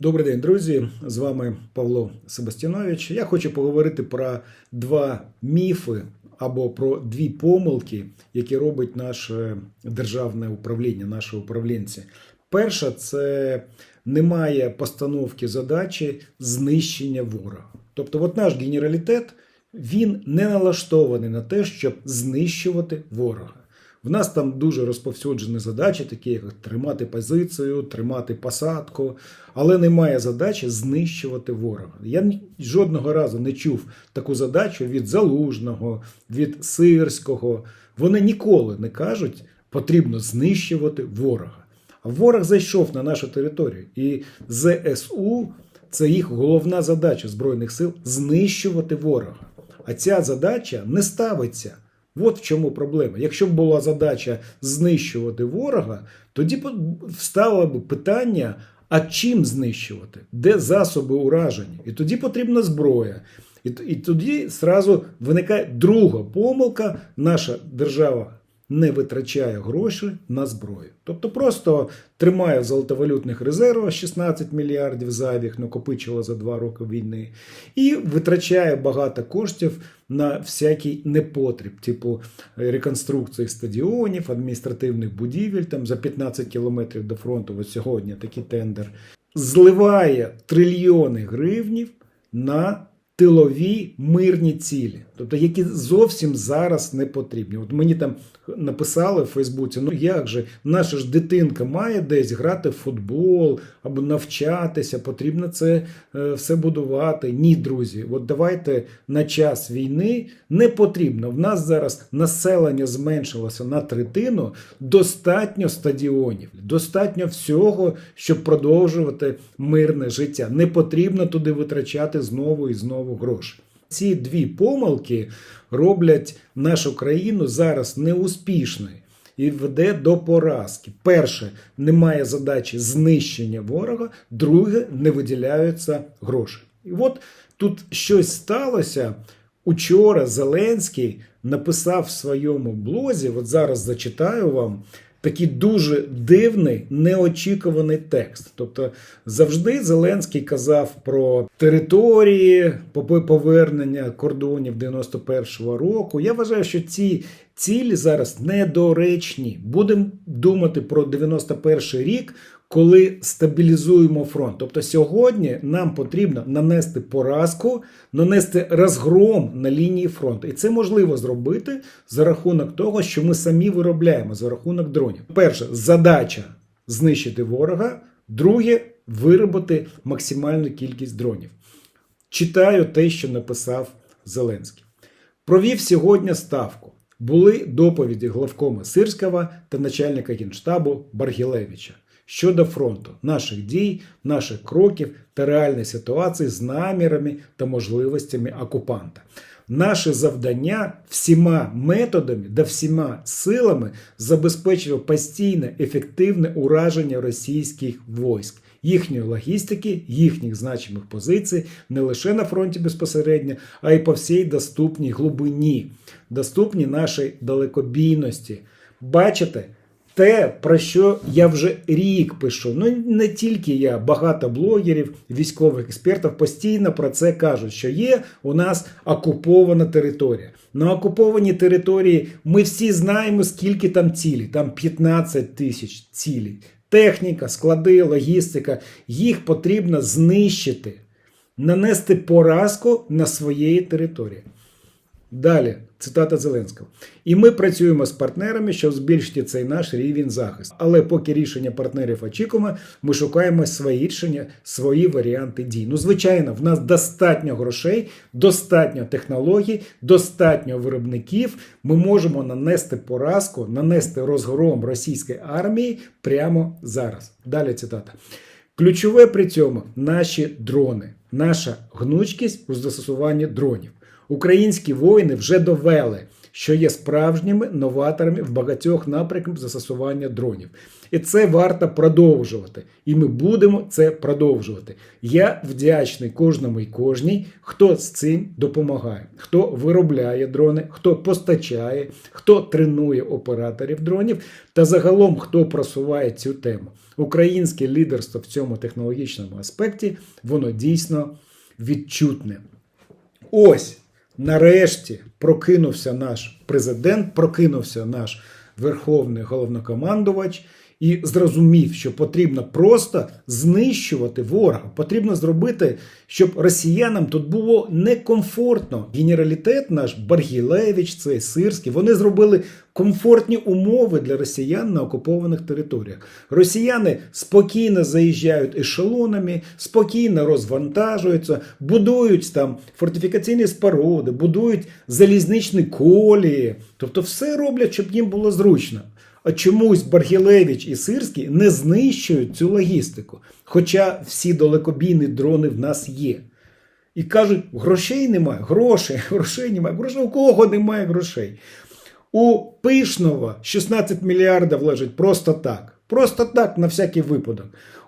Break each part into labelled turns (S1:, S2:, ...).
S1: Добрий день, друзі. З вами Павло Себастьянович. Я хочу поговорити про два міфи або про дві помилки, які робить наше державне управління, наші управлінці. Перша це немає постановки задачі знищення ворога. Тобто, от наш генералітет він не налаштований на те, щоб знищувати ворога. В нас там дуже розповсюджені задачі, такі як тримати позицію, тримати посадку, але немає задачі знищувати ворога. Я жодного разу не чув таку задачу від Залужного, від Сирського. Вони ніколи не кажуть, потрібно знищувати ворога. А ворог зайшов на нашу територію, і ЗСУ це їх головна задача Збройних сил знищувати ворога. А ця задача не ставиться. От в чому проблема. Якщо б була задача знищувати ворога, тоді встало б питання: а чим знищувати? Де засоби ураження? І тоді потрібна зброя. І, і тоді зразу виникає друга помилка. Наша держава не витрачає гроші на зброю. Тобто просто тримає в золотовалютних резервах 16 мільярдів зайвих, накопичила за два роки війни, і витрачає багато коштів на всякий непотріб, типу е, реконструкції стадіонів, адміністративних будівель там за 15 кілометрів до фронту. Ось сьогодні такий тендер зливає трильйони гривнів на тилові мирні цілі, тобто які зовсім зараз не потрібні. От мені там написали в Фейсбуці: ну як же, наша ж дитинка має десь грати в футбол або навчатися, потрібно це е, все будувати. Ні, друзі, от давайте на час війни не потрібно. В нас зараз населення зменшилося на третину, достатньо стадіонів, достатньо всього, щоб продовжувати мирне життя. Не потрібно туди витрачати знову і знову гроші. Ці дві помилки роблять нашу країну зараз неуспішною і веде до поразки. Перше, немає задачі знищення ворога, друге, не виділяються гроші. І от тут щось сталося. Учора Зеленський написав в своєму блозі, от зараз зачитаю вам. Такий дуже дивний, неочікуваний текст. Тобто завжди Зеленський казав про території, по- повернення кордонів 91-го року. Я вважаю, що ці цілі зараз недоречні. Будемо думати про 91 рік, коли стабілізуємо фронт. Тобто сьогодні нам потрібно нанести поразку, нанести розгром на лінії фронту. І це можливо зробити за рахунок того, що ми самі виробляємо за рахунок дронів. Перше, задача знищити ворога. Друге, виробити максимальну кількість дронів. Читаю те, що написав Зеленський. Провів сьогодні ставку. Були доповіді главкома Сирського та начальника генштабу Баргілевича щодо фронту, наших дій, наших кроків та реальної ситуації з намірами та можливостями окупанта. Наше завдання всіма методами та всіма силами забезпечити постійне ефективне ураження російських військ, їхньої логістики, їхніх значимих позицій не лише на фронті безпосередньо, а й по всій доступній глибині, доступній нашій далекобійності. Бачите? Те, про що я вже рік пишу. Ну не тільки я, багато блогерів, військових експертів постійно про це кажуть, що є у нас окупована територія. На окупованій території ми всі знаємо, скільки там цілі. Там 15 тисяч цілей. Техніка, склади, логістика. Їх потрібно знищити, нанести поразку на своєї території. Далі, цитата Зеленського. І ми працюємо з партнерами, щоб збільшити цей наш рівень захисту. Але поки рішення партнерів очікуємо, ми шукаємо свої рішення, свої варіанти дій. Ну, звичайно, в нас достатньо грошей, достатньо технологій, достатньо виробників. Ми можемо нанести поразку, нанести розгром російської армії прямо зараз. Далі цитата. Ключове при цьому наші дрони, наша гнучкість у застосуванні дронів. Українські воїни вже довели, що є справжніми новаторами в багатьох напрямках застосування дронів. І це варто продовжувати. І ми будемо це продовжувати. Я вдячний кожному і кожній, хто з цим допомагає, хто виробляє дрони, хто постачає, хто тренує операторів дронів та загалом хто просуває цю тему. Українське лідерство в цьому технологічному аспекті воно дійсно відчутне. Ось нарешті прокинувся наш президент, прокинувся наш верховний головнокомандувач і зрозумів, що потрібно просто знищувати ворога. Потрібно зробити, щоб росіянам тут було некомфортно. Генералітет наш Баргілевич, цей Сирський, вони зробили комфортні умови для росіян на окупованих територіях. Росіяни спокійно заїжджають ешелонами, спокійно розвантажуються, будують там фортифікаційні споруди, будують залізничні колії. Тобто, все роблять, щоб їм було зручно. Чомусь Баргілевич і Сирський не знищують цю логістику. Хоча всі далекобійні дрони в нас є. І кажуть, грошей немає, грошей, грошей немає. Грошей у кого немає грошей? У Пишнова 16 мільярдів лежить просто так. Просто так, на всякий випадок.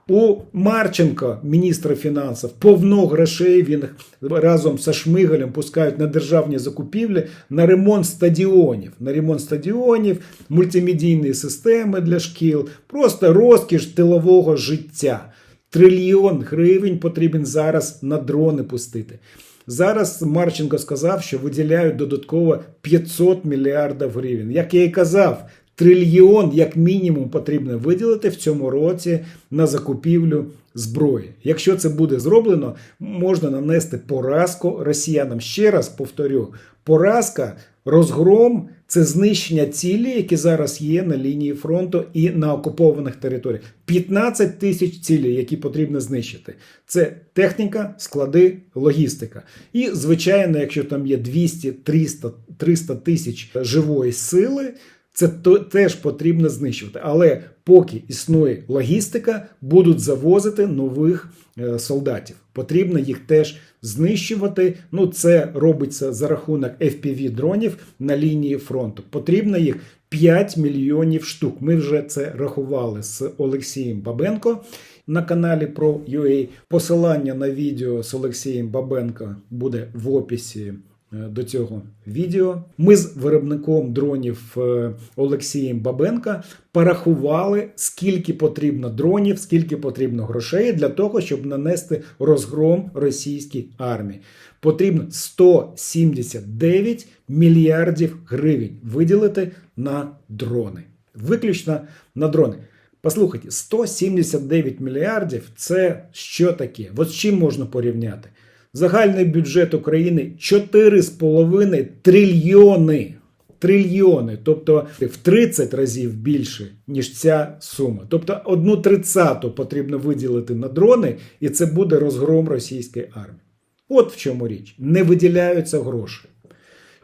S1: У Марченка, міністра фінансів, повно грошей він разом з Шмигалем пускають на державні закупівлі на ремонт стадіонів. На ремонт стадіонів, мультимедійні системи для шкіл, просто розкіш тилового життя. Трильйон гривень потрібен зараз на дрони пустити. Зараз Марченко сказав, що виділяють додатково 500 мільярдів гривень. Як я і казав, трильйон, як мінімум, потрібно виділити в цьому році на закупівлю зброї. Якщо це буде зроблено, можна нанести поразку росіянам. Ще раз повторю: поразка, розгром це знищення цілі, які зараз є на лінії фронту і на окупованих територіях. 15 тисяч цілей, які потрібно знищити. Це техніка, склади, логістика. І, звичайно, якщо там є 200, 300, 300 тисяч живої сили. Це теж потрібно знищувати. Але поки існує логістика, будуть завозити нових е, солдатів. Потрібно їх теж знищувати. Ну, це робиться за рахунок FPV дронів на лінії фронту. Потрібно їх 5 мільйонів штук. Ми вже це рахували з Олексієм Бабенко. На каналі про UA. Посилання на відео з Олексієм Бабенко буде в описі до цього відео. Ми з виробником дронів е, Олексієм Бабенка порахували, скільки потрібно дронів, скільки потрібно грошей для того, щоб нанести розгром російській армії. Потрібно 179 мільярдів гривень виділити на дрони. Виключно на дрони. Послухайте, 179 мільярдів це що таке? От з чим можна порівняти? Загальний бюджет України 4,5 трильйони. Трильйони, тобто в 30 разів більше, ніж ця сума. Тобто одну тридцяту потрібно виділити на дрони, і це буде розгром російської армії. От в чому річ. Не виділяються гроші.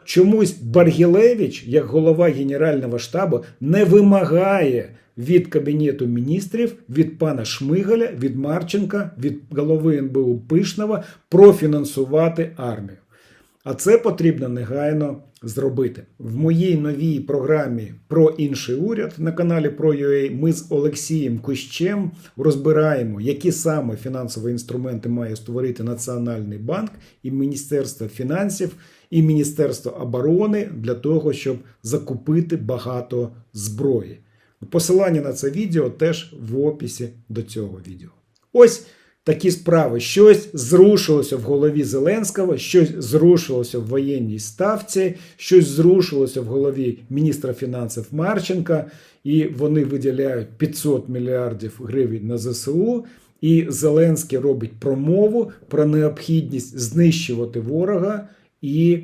S1: Чомусь Баргілевич, як голова Генерального штабу, не вимагає від Кабінету міністрів, від пана Шмигаля, від Марченка, від голови НБУ Пишнова профінансувати армію. А це потрібно негайно зробити. В моїй новій програмі про інший уряд на каналі ProUA ми з Олексієм Кущем розбираємо, які саме фінансові інструменти має створити Національний банк і Міністерство фінансів і Міністерство оборони для того, щоб закупити багато зброї. Посилання на це відео теж в описі до цього відео. Ось такі справи. Щось зрушилося в голові Зеленського, щось зрушилося в воєнній ставці, щось зрушилося в голові міністра фінансів Марченка, і вони виділяють 500 мільярдів гривень на ЗСУ. І Зеленський робить промову про необхідність знищувати ворога і е,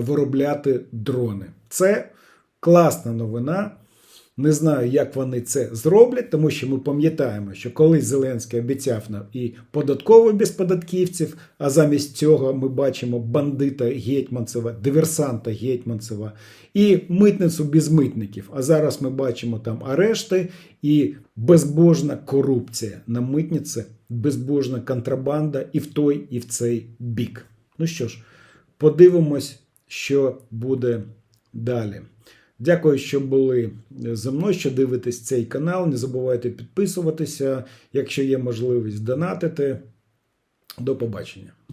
S1: виробляти дрони. Це класна новина. Не знаю, як вони це зроблять, тому що ми пам'ятаємо, що колись Зеленський обіцяв нам і податкову без податківців, а замість цього ми бачимо бандита Гетьманцева, диверсанта Гетьманцева і митницю без митників. А зараз ми бачимо там арешти і безбожна корупція на митниці, безбожна контрабанда і в той, і в цей бік. Ну що ж, подивимось що буде далі. Дякую, що були зі мною, що дивитесь цей канал. Не забувайте підписуватися, якщо є можливість донатити. До побачення.